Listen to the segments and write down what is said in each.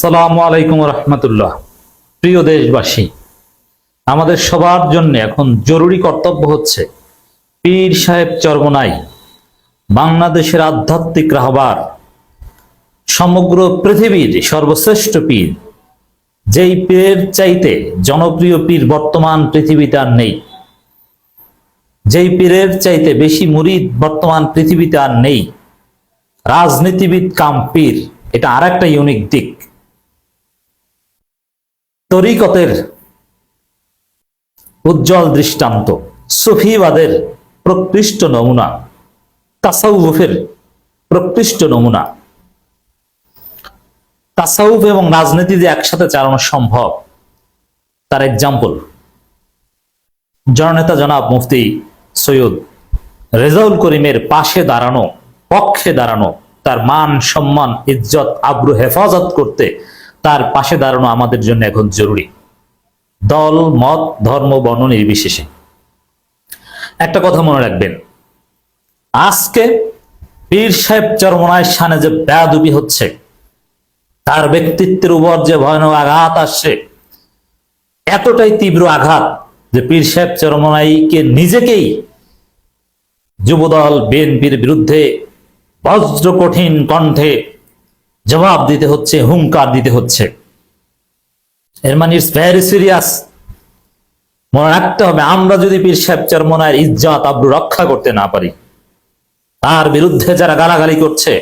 আসসালামু আলাইকুম রহমতুল্লাহ। প্রিয় দেশবাসী, আমাদের সবার জন্য এখন জরুরি কর্তব্য হচ্ছে পীর সাহেব চরমনাই, বাংলাদেশের আধ্যাত্মিক রাহবার, সমগ্র পৃথিবীর সর্বশ্রেষ্ঠ পীর। যেই পীরের চাইতে জনপ্রিয় পীর বর্তমান পৃথিবীতে আর নেই। যেই পীরের চাইতে বেশি মুরিদ বর্তমান পৃথিবীতে আর নেই। রাজনীতিবিদ কাম পীর, এটা আর একটা ইউনিক দিক। তরিকতের উজ্জ্বল দৃষ্টান্ত, সুফিবাদের প্রকৃষ্ট নমুনা, তাসাউফের প্রকৃষ্ট নমুনা। তাসাউফ এবং রাজনীতি যে একসাথে চালানো সম্ভব, তার এক্সাম্পল জননেতা জনাব মুফতি সৈয়দ রেজাউল করিমের পাশে দাঁড়ানো, পক্ষে দাঁড়ানো, তার মান, সম্মান, ইজ্জত, আব্রু, হেফাজত করতে তার পাশে দাঁড়ানো আমাদের জন্য এখন জরুরি। দল, মত, ধর্ম, বর্ণ নির্বিশেষে। একটা কথা মনে রাখবেন। আজকে পীর সাহেব চরমনায় সানে যে বেয়াদুবি হচ্ছে, তার ব্যক্তিত্বের উপর যে ভয়ানক আঘাত আসছে, এতটাই তীব্র আঘাত যে পীর সাহেব চরমনাইকে নিজেকেই যুবদল, বিএনপির বিরুদ্ধে বজ্র কঠিন কণ্ঠে জবাব দিতে হচ্ছে, হুঙ্কার দিতে হচ্ছে। এর মানে ইটস ভেরি সিরিয়াস মনে রাখতে হবে, আমরা যদি পীর সাহেব চরমনায়ের ইজ্জত, আব্রু রক্ষা করতে না পারি, তার বিরুদ্ধে যারা গালাগালি করছে,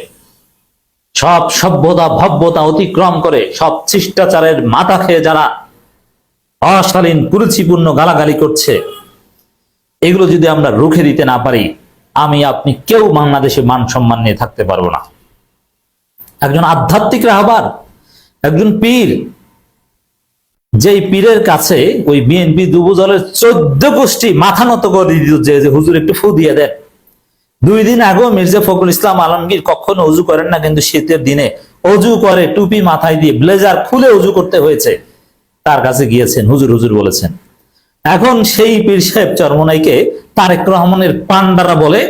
সব সভ্যতা, ভব্যতা অতিক্রম করে, সব শিষ্টাচারের মাথা খেয়ে যারা অশালীন, কুরুচিপূর্ণ গালাগালি করছে, এগুলো যদি আমরা রুখে দিতে না পারি, আমি, আপনি কেউ বাংলাদেশে মান সম্মান নিয়ে থাকতে পারব না। একজন আধ্যাত্মিক রাহবার, একজন পীর। যেই পীরের কাছে ওই বিএনপি দুবুজলের চোদ্দ গোষ্ঠী মাথা নত করে দিত যে হুজুর একটু ফু দিয়ে দেন। দুই দিন আগেও মির্জা ফখরুল ইসলাম আলমগীর কখনো অজু করেন না, কিন্তু শীতের দিনে অজু করে টুপি মাথায় দিয়ে ব্লেজার খুলে অজু করতে হয়েছে। তার কাছে গিয়েছেন, হুজুর হুজুর বলেছেন। এখন সেই পীর সাহেব চরমনাইকে তারেক রহমানের পান্ডারা বলে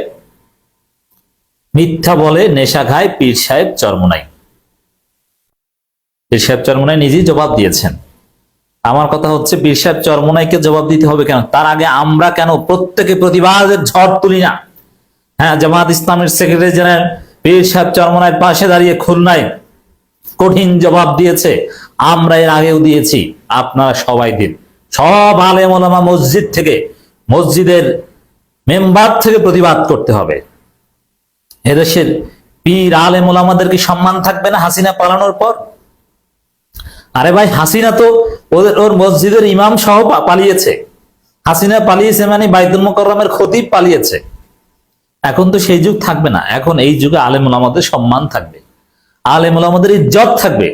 মিথ্যা বলে নেশা খায়, পীর সাহেব চরমনাই। পীর সাহেব চরমনাই নিজেই জবাব দিয়েছেন। আমার কথা হচ্ছে, পীর সাহেব চরমনাইকে জবাব দিতে হবে কেন? তার আগে আমরা কেন প্রত্যেকে প্রতিবাদের ঝড় তুলি না? হ্যাঁ জামাত ইসলামের সেক্রেটারি জেনারেল পীর সাহেব চরমনাইয়ের পাশে দাঁড়িয়ে খুলনায় কঠিন জবাব দিয়েছে। আমরা এর আগেও দিয়েছি। আপনারা সবাই দিন। সব আলেম মসজিদ থেকে, মসজিদের মেম্বার থেকে প্রতিবাদ করতে হবে। এদেশের পীর আলে মোলামাদেরকে সম্মান থাকবে না হাসিনা পালানোর পর? আরে ভাই, হাসিনা তো ওদের, ওর মসজিদের ইমাম সহ পালিয়েছে। হাসিনা পালিয়েছে মানে বাইদুল মোকরমের ক্ষতি পালিয়েছে। এখন তো সেই যুগ থাকবে না। এখন এই যুগে আলেম আমাদের সম্মান থাকবে। আলেমুল আমাদের ইজ্জত থাকবে।